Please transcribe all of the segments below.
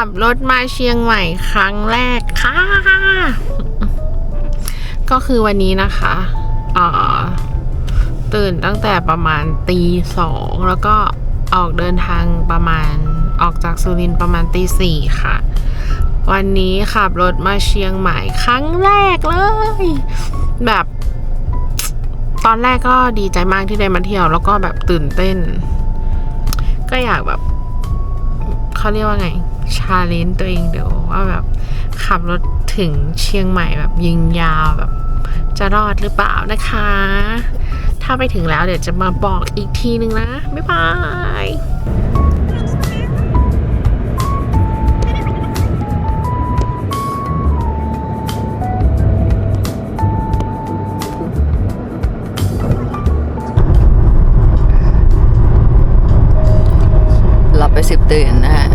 ับรถมาเชียงใหม่ครั้งแรกค่ะ ก็คือวันนี้นะคะตื่นตั้งแต่ประมาณตีสองแล้วก็ออกเดินทางประมาณออกจากสุรินทร์ประมาณตีสี่ค่ะ วันนี้ขับรถมาเชียงใหม่ครั้งแรกเลย แบบ ตอนแรกก็ดีใจมากที่ได้มาเที่ยว แล้วก็แบบตื่นเต้น ก็อยากแบบ เขาเรียกว่าไงชาเลนจ์ตัวเองเดี๋ยวว่าแบบขับรถถึงเชียงใหม่แบบยิงยาวแบบ จะรอดหรือเปล่านะคะ ถ้าไปถึงแล้วเดี๋ยวจะมาบอกอีกทีนึงนะ บ๊ายบาย ตื่นนะฮะ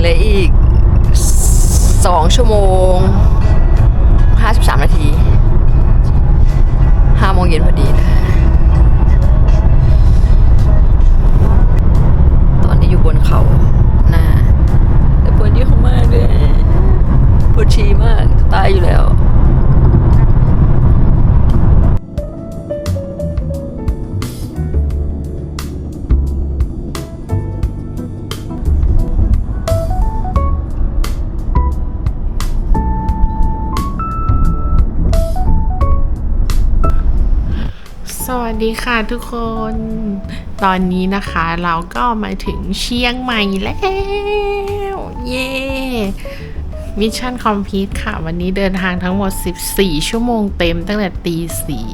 เลืออีก 2 ชั่วโมง 53 นาที สวัสดีค่ะทุกคน ตอนนี้นะคะเราก็มาถึงเชียงใหม่แล้ว เย้มิชชั่นคอมพลีทค่ะ วันนี้เดินทางทั้งหมด 14 ชั่วโมงเต็มตั้งแต่ตีสี่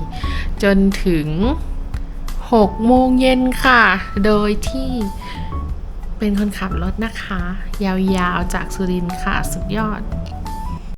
จนถึง 6 โมงเย็นค่ะ โดยที่เป็นคนขับรถนะคะ ยาวๆจากสุรินทร์ค่ะ สุดยอด